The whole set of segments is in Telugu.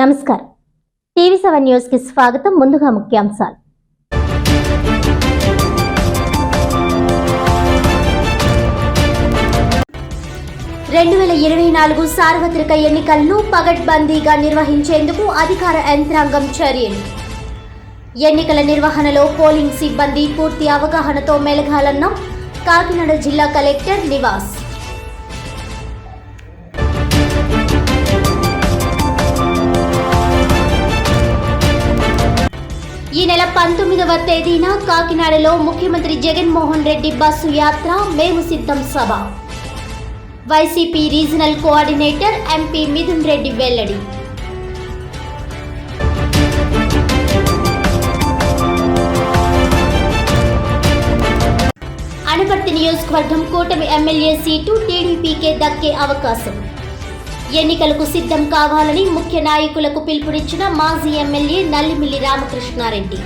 నమస్కారం. టీవీ సెవెన్ న్యూస్కి స్వాగతం. ముందుగా ముఖ్యాంశాలు. రెండు వేల ఇరవై నాలుగు సార్వత్రిక ఎన్నికలను పగడ్బందీగా నిర్వహించేందుకు అధికార యంత్రాంగం చర్యలు. ఎన్నికల నిర్వహణలో పోలింగ్ సిబ్బంది పూర్తి అవగాహనతో మెలగాలన్న కాకినాడ జిల్లా కలెక్టర్ నివాస్. ఈ నెల పంతొమ్మిదవ తేదీన కాకినాడలో ముఖ్యమంత్రి జగన్మోహన్ రెడ్డి బస్సు యాత్ర మేము సిద్ధం సభ. YCP regional coordinator MP Mithun Reddy వెల్లడి. అనపర్తి నియోజకవర్గం కూటమి ఎమ్మెల్యే సీటు టీడీపీకే దక్కే అవకాశం. ఎన్నికలకు సిద్ధం కావాలని ముఖ్య నాయకులకు పిలుపునిచ్చిన మాజీ ఎమ్మెల్యే నల్లిమిల్లి రామకృష్ణారెడ్డి.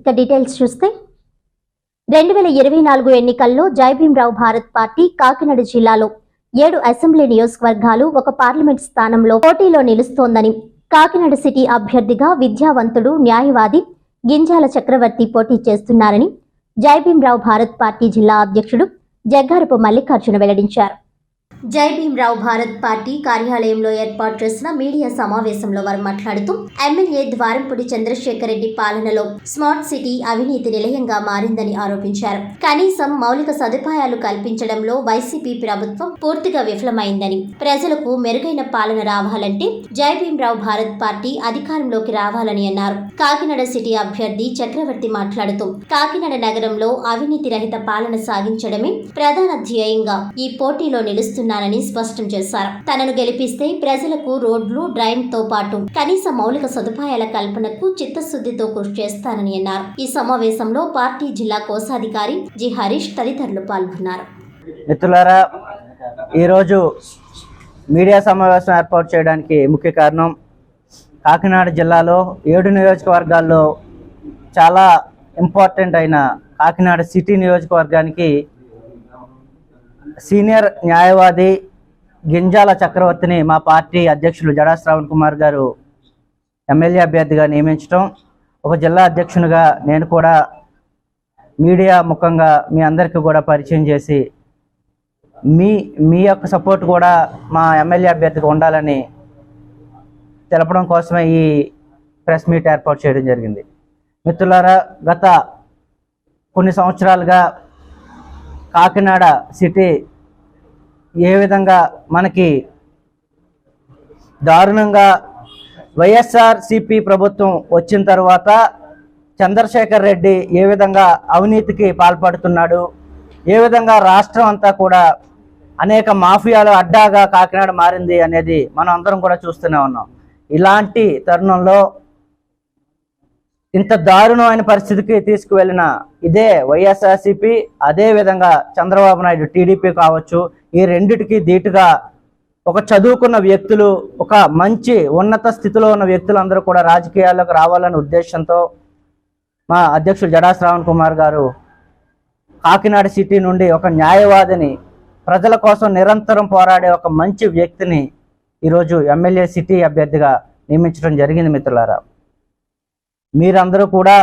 ఇక డీటెయిల్స్ చూస్తే రెండు వేల ఇరవై నాలుగు ఎన్నికల్లో జైభీంరావు భారత్ పార్టీ కాకినాడ జిల్లాలో ఏడు అసెంబ్లీ నియోజకవర్గాలు ఒక పార్లమెంట్ స్థానంలో పోటీలో నిలుస్తోందని కాకినాడ సిటీ అభ్యర్థిగా విద్యావంతుడు న్యాయవాది గింజాల చక్రవర్తి పోటీ చేస్తున్నారని జయభీంరావు భారత్ పార్టీ జిల్లా అధ్యక్షుడు జగ్గారపు మల్లికార్జున వెల్లడించారు. జై భీమ్రావు భారత్ పార్టీ కార్యాలయంలో ఏర్పాటు చేసిన మీడియా సమావేశంలో వారు మాట్లాడుతూ ఎమ్మెల్యే ద్వారంపూడి చంద్రశేఖర్ రెడ్డి పాలనలో స్మార్ట్ సిటీ అవినీతి నిలయంగా మారిందని ఆరోపించారు. కనీసం మౌలిక సదుపాయాలు కల్పించడంలో వైసీపీ ప్రభుత్వం పూర్తిగా విఫలమైందని ప్రజలకు మెరుగైన పాలన రావాలంటే జై భీమ్రావు భారత్ పార్టీ అధికారంలోకి రావాలని అన్నారు. కాకినాడ సిటీ అభ్యర్థి చక్రవర్తి మాట్లాడుతూ కాకినాడ నగరంలో అవినీతి రహిత పాలన సాగించడమే ప్రధాన ధ్యేయంగా ఈ పోటీలో చేస్తున్నానని స్పష్టం చేశారు. తనను గెలిపిస్తే ప్రజలకు రోడ్లు డ్రైన్తో పాటు కనీస మౌలిక సదుపాయాల కల్పనకు చిత్తశుద్ధితో కృషి చేస్తానని అన్నారు. ఈ సమావేశంలో పార్టీ జిల్లా కోశాధికారి జి. హరీష్ తదితరులు పాల్గొన్నారు. మిత్రులారా ఈరోజు మీడియా సమావేశం ఏర్పాటు చేయడానికి ముఖ్య కారణం కాకినాడ జిల్లాలో ఏడు నియోజకవర్గాల్లో చాలా ఇంపార్టెంట్ అయిన కాకినాడ సిటీ నియోజకవర్గానికి సీనియర్ న్యాయవాది గింజాల చక్రవర్తిని మా పార్టీ అధ్యక్షులు జడా శ్రావణ్ కుమార్ గారు ఎమ్మెల్యే అభ్యర్థిగా నియమించడం ఒక జిల్లా అధ్యక్షునిగా నేను కూడా మీడియా ముఖంగా మీ అందరికీ కూడా పరిచయం చేసి మీ మీ యొక్క సపోర్ట్ కూడా మా ఎమ్మెల్యే అభ్యర్థికి ఉండాలని తెలపడం కోసమే ఈ ప్రెస్ మీట్ ఏర్పాటు చేయడం జరిగింది. మిత్రులారా గత కొన్ని సంవత్సరాలుగా కాకినాడ సిటీ ఏ విధంగా మనకి దారుణంగా వైఎస్ఆర్ సిపి ప్రభుత్వం వచ్చిన తర్వాత చంద్రశేఖర్ రెడ్డి ఏ విధంగా అవినీతికి పాల్పడుతున్నాడు ఏ విధంగా రాష్ట్రం అంతా కూడా అనేక మాఫియాలు అడ్డాగా కాకినాడ మారింది అనేది మనం అందరం కూడా చూస్తూనే ఉన్నాం. ఇలాంటి తరుణంలో ఇంత దారుణమైన పరిస్థితికి తీసుకువెళ్ళిన ఇదే వైఎస్ఆర్సిపి అదే విధంగా చంద్రబాబు నాయుడు టీడీపీ కావచ్చు ఈ రెండిటికి ధీటుగా ఒక చదువుకున్న వ్యక్తులు ఒక మంచి ఉన్నత స్థితిలో ఉన్న వ్యక్తులు అందరూ కూడా రాజకీయాల్లోకి రావాలనే ఉద్దేశంతో మా అధ్యక్షుడు జడా శ్రావణ్ కుమార్ గారు కాకినాడ సిటీ నుండి ఒక న్యాయవాదిని ప్రజల కోసం నిరంతరం పోరాడే ఒక మంచి వ్యక్తిని ఈరోజు ఎమ్మెల్యే సిటీ అభ్యర్థిగా నియమించడం జరిగింది మిత్రులారా. మీరందరూ కూడా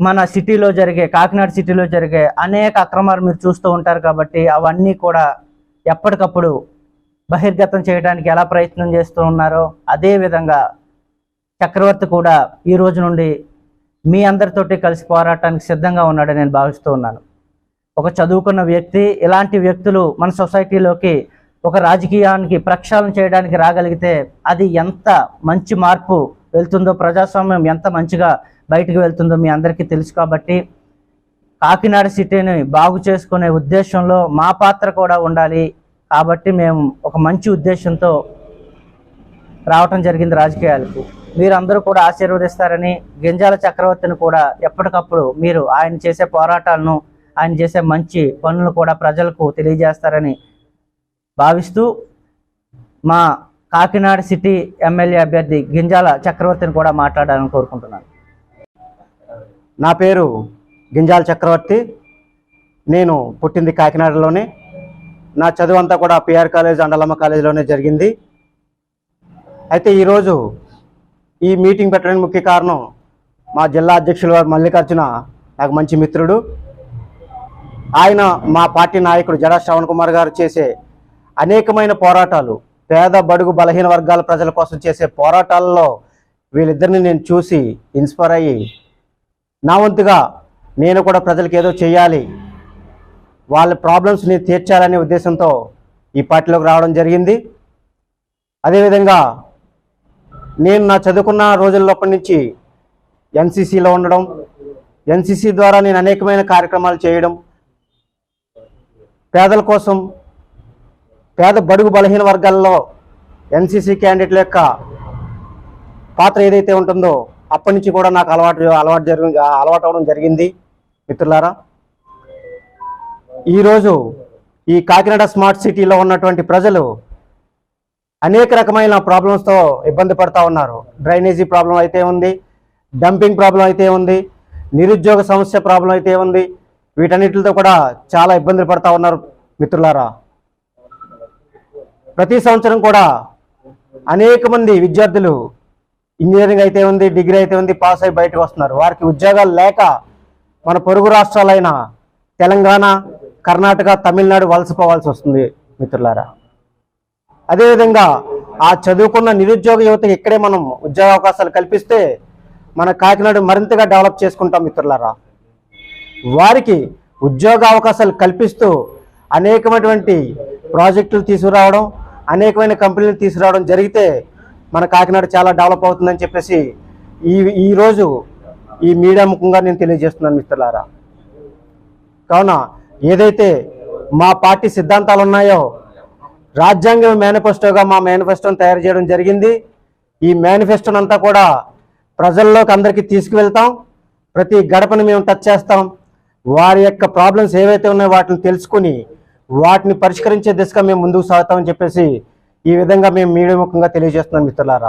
మన సిటీలో జరిగే కాకినాడ సిటీలో జరిగే అనేక అక్రమాలు మీరు చూస్తూ ఉంటారు కాబట్టి అవన్నీ కూడా ఎప్పటికప్పుడు బహిర్గతం చేయడానికి ఎలా ప్రయత్నం చేస్తూ ఉన్నారో అదేవిధంగా చక్రవర్తి కూడా ఈ రోజు నుండి మీ అందరితోటి కలిసి పోరాటానికి సిద్ధంగా ఉన్నాడని నేను భావిస్తూ ఉన్నాను. ఒక చదువుకున్న వ్యక్తి ఇలాంటి వ్యక్తులు మన సొసైటీలోకి ఒక రాజకీయానికి ప్రక్షాళన చేయడానికి రాగలిగితే అది ఎంత మంచి మార్పు వెళ్తుందో ప్రజాస్వామ్యం ఎంత మంచిగా బయటకు వెళ్తుందో మీ అందరికీ తెలుసు కాబట్టి కాకినాడ సిటీని బాగు చేసుకునే ఉద్దేశంలో మా పాత్ర కూడా ఉండాలి కాబట్టి మేము ఒక మంచి ఉద్దేశంతో రావటం జరిగింది రాజకీయాలకు. మీరందరూ కూడా ఆశీర్వదిస్తారని గింజాల చక్రవర్తిని కూడా ఎప్పటికప్పుడు మీరు ఆయన చేసే పోరాటాలను ఆయన చేసే మంచి పనులు కూడా ప్రజలకు తెలియజేస్తారని భావిస్తూ మా కాకినాడ సిటీ ఎమ్మెల్యే అభ్యర్థి గింజాల చక్రవర్తిని కూడా మాట్లాడాలని కోరుకుంటున్నాను. నా పేరు గింజాల చక్రవర్తి. నేను పుట్టింది కాకినాడలోనే. నా చదువు అంతా కూడా పిఆర్ కాలేజ్ అండలమ్మ కాలేజీలోనే జరిగింది. అయితే ఈరోజు ఈ మీటింగ్ పెట్టడానికి ముఖ్య కారణం మా జిల్లా అధ్యక్షులు వారు మల్లికార్జున నాకు మంచి మిత్రుడు. ఆయన మా పార్టీ నాయకుడు జడా శ్రవణ్ కుమార్ గారు చేసే అనేకమైన పోరాటాలు పేద బడుగు బలహీన వర్గాల ప్రజల కోసం చేసే పోరాటాలలో వీళ్ళిద్దరిని నేను చూసి ఇన్స్పైర్ అయ్యి నా వంతుగా నేను కూడా ప్రజలకు ఏదో చేయాలి వాళ్ళ ప్రాబ్లమ్స్ని తీర్చాలనే ఉద్దేశంతో ఈ పార్టీలోకి రావడం జరిగింది. అదేవిధంగా నేను నా చదువుకున్న రోజుల్లోప్పటి నుంచి ఎన్సీసీలో ఉండడం ఎన్సీసీ ద్వారా నేను అనేకమైన కార్యక్రమాలు చేయడం పేదల కోసం పేద బడుగు బలహీన వర్గాల్లో ఎన్సీసీ క్యాండిడేట్ల యొక్క పాత్ర ఏదైతే ఉంటుందో అప్పటి నుంచి కూడా నాకు అలవాటు అలవాటు జరిగి అలవాటు అవడం జరిగింది. మిత్రులారా ఈరోజు ఈ కాకినాడ స్మార్ట్ సిటీలో ఉన్నటువంటి ప్రజలు అనేక రకమైన ప్రాబ్లమ్స్తో ఇబ్బంది పడుతూ ఉన్నారు. డ్రైనేజీ ప్రాబ్లం అయితే ఉంది డంపింగ్ ప్రాబ్లం అయితే ఉంది నిరుద్యోగ సమస్య ప్రాబ్లం అయితే ఉంది. వీటన్నిటితో కూడా చాలా ఇబ్బందులు పడతా ఉన్నారు మిత్రులారా. ప్రతి సంవత్సరం కూడా అనేక మంది విద్యార్థులు ఇంజనీరింగ్ అయితే ఉంది డిగ్రీ అయితే ఉంది పాస్ అయి బయటకు వస్తున్నారు. వారికి ఉద్యోగాలు లేక మన పొరుగు రాష్ట్రాలైన తెలంగాణ కర్ణాటక తమిళనాడు వలసపోవాల్సి వస్తుంది మిత్రులారా. అదేవిధంగా ఆ చదువుకున్న నిరుద్యోగ యువతకి ఇక్కడే మనం ఉద్యోగ అవకాశాలు కల్పిస్తే మన కాకినాడ మరింతగా డెవలప్ చేసుకుంటాం మిత్రులారా. వారికి ఉద్యోగ అవకాశాలు కల్పిస్తూ అనేకమైనటువంటి ప్రాజెక్టులు తీసుకురావడం అనేకమైన కంపెనీలు తీసుకురావడం జరిగితే మన కాకినాడ చాలా డెవలప్ అవుతుందని చెప్పేసి ఈ ఈరోజు ఈ మీడియా ముఖంగా నేను తెలియజేస్తున్నాను మిత్రులారా. కావున ఏదైతే మా పార్టీ సిద్ధాంతాలు ఉన్నాయో రాజ్యాంగ మేనిఫెస్టోగా మా మేనిఫెస్టోని తయారు చేయడం జరిగింది. ఈ మేనిఫెస్టోని అంతా కూడా ప్రజల్లోకి అందరికీ తీసుకువెళ్తాం. ప్రతి గడపను మేము టచ్ చేస్తాం. వారి యొక్క ప్రాబ్లమ్స్ ఏవైతే ఉన్నాయో వాటిని తెలుసుకుని వాటిని పరిష్కరించే దిశగా మేము ముందుకు సాగుతామని చెప్పేసి ఈ విధంగా మేము మీడియా ముఖంగా తెలియజేస్తున్నాం మిత్రులారా.